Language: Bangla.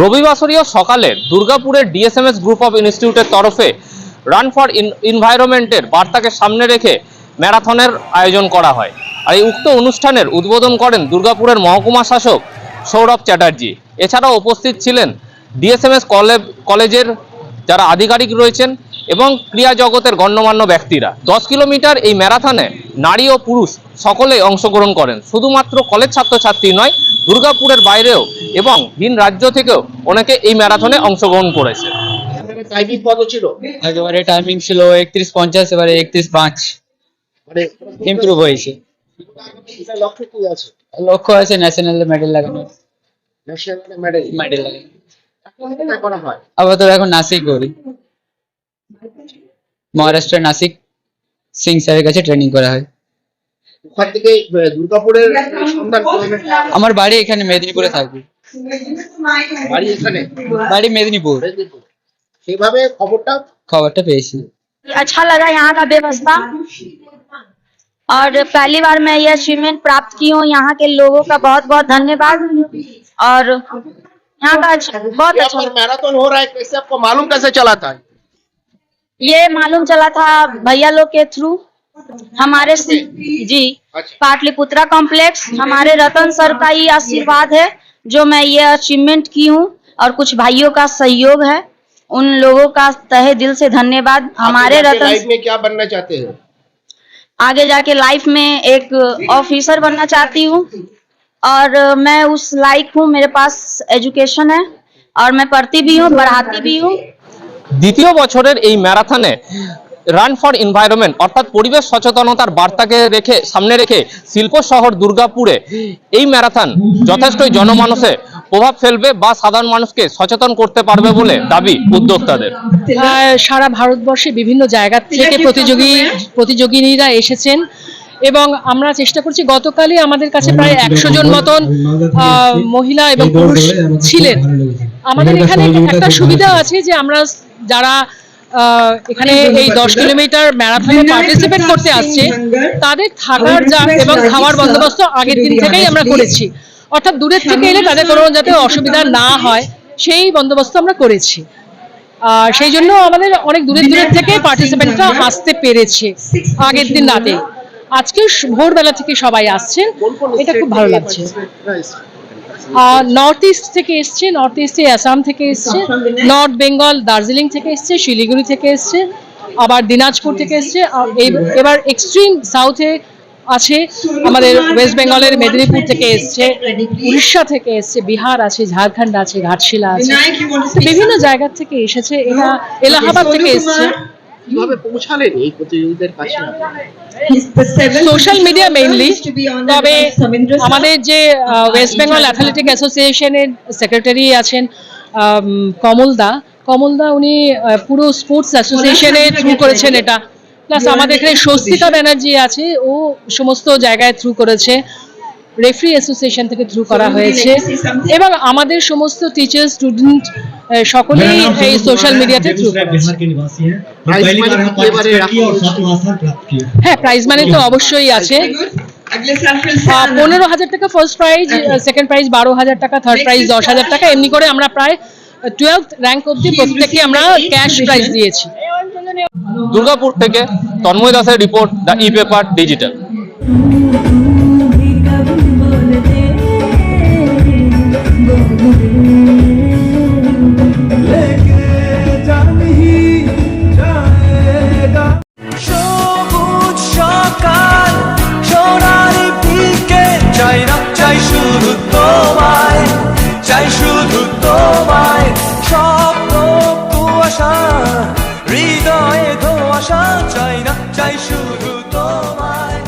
রবিবাসরীয় সকালে দুর্গাপুরের ডিএসএমএস গ্রুপ অফ ইনস্টিটিউটের তরফে রান ফর ইনভায়রনমেন্টের বার্তাকে সামনে রেখে ম্যারাথনের আয়োজন করা হয়। আর এই উক্ত অনুষ্ঠানের উদ্বোধন করেন দুর্গাপুরের মহকুমা শাসক সৌরভ চ্যাটার্জি। এছাড়াও উপস্থিত ছিলেন ডিএসএমএস কলেজ কলেজের যারা আধিকারিক রয়েছেন এবং ক্রিয়া জগতের গণ্যমান্য ব্যক্তিরা। দশ কিলোমিটার এই ম্যারাথনে নারী ও পুরুষ সকলেই অংশগ্রহণ করেন। শুধুমাত্র কলেজ ছাত্রছাত্রী নয় দুর্গাপুরের বাইরেও এবং ভিন রাজ্য থেকেও অনেকে এই ম্যারাথনে অংশগ্রহণ করেছে। টাইমিং কত ছিল? একেবারে টাইমিং ছিল একত্রিশ পঞ্চাশ এবারে একত্রিশ পাঁচ। মানে ইমপ্রুভ হয়েছে। লক্ষ্য কি আছে? ন্যাশনাল মেডেল লাগানো ন্যাশনাল মেডেল মেডেল লাগানো কোথায় করা আপাতত এখন নাসিক করি মহারাষ্ট্রের নাসিক সিং স্যারের কাছে ট্রেনিং করা হয় ওখান থেকে আহ, দুর্গাপুরের সন্ধান কিভাবে আমার বাড়ি এখানে মেদিনীপুরে থাকবে বাড়ি এখানে বাড়ি মেদিনীপুর মেদিনীপুর সেইভাবে খবরটা খবরটা পেয়েছি अच्छा लगा यहाँ का व्यवस्था और पहली बार मैं ये अचीवमेंट प्राप्त की हूँ यहाँ के लोगों का बहुत बहुत धन्यवाद और यहाँ का अच्छा- बहुत यहाँ अच्छा पर मैराथन हो रहा है कैसे आपको मालूम कैसे चला था ये मालूम चला था भैया लोग के थ्रू। हमारे से- जी। अच्छा। पाटलिपुत्रा कॉम्प्लेक्स हमारे रतन सर का ही आशीर्वाद है जो मैं ये अचीवमेंट की हूँ और कुछ भाइयों का सहयोग है। उन लोगों का तहे दिल से धन्यवाद। हमारे रतन लाइफ में क्या बनना चाहते हैं? आगे जाके लाइफ में एक ऑफिसर बनना चाहती हूँ। और मैं उस लाइक हूँ मेरे पास एजुकेशन है और मैं पढ़ती भी हूँ पढ़ाती भी हूँ। দ্বিতীয় বছরের এই ম্যারাথনে রান ফর এনভায়রনমেন্ট অর্থাৎ পরিবেশ সচেতনতার বার্তাকে রেখে, সামনে রেখে শিল্প শহর দুর্গাপুরে এই ম্যারাথন যথেষ্টই জনমানসে প্রভাব ফেলবে বা সাধারণ মানুষকে সচেতন করতে পারবে বলে দাবি উদ্যোক্তাদের। সারা ভারতবর্ষে বিভিন্ন জায়গা থেকে প্রতিযোগী, প্রতিযোগিনীরা এসেছেন এবং আমরা চেষ্টা করছি, গতকালই আমাদের কাছে প্রায় একশো জন মতন মহিলা এবং পুরুষ ছিলেন। আমাদের এখানে একটা সুবিধা আছে যে আমরা যারা এখানে এই দশ কিলোমিটার ম্যারাথনে পার্টিসিপেট করতে আসছে তাদের থাকার যা এবং খাওয়ার বন্দোবস্ত আগের দিন থেকেই আমরা করেছি। অর্থাৎ দূরের থেকে এলে তাদের কোনো যাতে অসুবিধা না হয় সেই বন্দোবস্ত আমরা করেছি। আর সেই জন্য আমাদের অনেক দূরের দূরের থেকে পার্টিসিপেন্টরা আসতে পেরেছে আগের দিন রাতে। আজকে ভোরবেলা থেকে সবাই আসছেন। এটা খুব ভালো লাগছে। নর্থ ইস্ট থেকে এসছে নর্থ ইস্টে আসাম থেকে এসছে নর্থ বেঙ্গল দার্জিলিং থেকে এসছে শিলিগুড়ি থেকে এসছে আবার দিনাজপুর থেকে এসছে এবার এক্সট্রিম সাউথে আছে আমাদের ওয়েস্ট বেঙ্গলের মেদিনীপুর থেকে এসছে উড়িষ্যা থেকে এসছে বিহার আছে ঝাড়খণ্ড আছে ঘাটশিলা আছে। বিভিন্ন জায়গা থেকে এসেছে এটা এলাহাবাদ থেকে এসছে। কীভাবে পৌঁছালেন এই প্রতিযোগীদের কাছে? সোশ্যাল মিডিয়া মেইনলি তবে আমাদের যে ওয়েস্ট বেঙ্গল অ্যাথলেটিক অ্যাসোসিয়েশনের সেক্রেটারি আছেন কমলদা কমলদা উনি আহ, পুরো স্পোর্টস অ্যাসোসিয়েশনের থ্রু করেছেন এটা। প্লাস আমাদের এখানে স্বস্তিকা ব্যানার্জি আছে ও সমস্ত জায়গায় থ্রু করেছে। রেফারি অ্যাসোসিয়েশন থেকে থ্রু করা হয়েছে। এবং আমাদের সমস্ত টিচার স্টুডেন্ট সকলেই এই সোশ্যাল মিডিয়াতে থ্রু হ্যাঁ প্রাইজ মানি তো অবশ্যই আছে। পনেরো হাজার টাকা ফার্স্ট প্রাইজ সেকেন্ড প্রাইজ বারো হাজার টাকা থার্ড প্রাইজ দশ হাজার টাকা এমনি করে আমরা প্রায় টুয়েলভ র্যাঙ্ক অবধি প্রত্যেকে আমরা ক্যাশ প্রাইজ দিয়েছি। দুর্গাপুর থেকে তন্ময় দাসের report the e paper digital হৃদয়ে ধোয়াশা চাই না চাই শুধু তোমায়।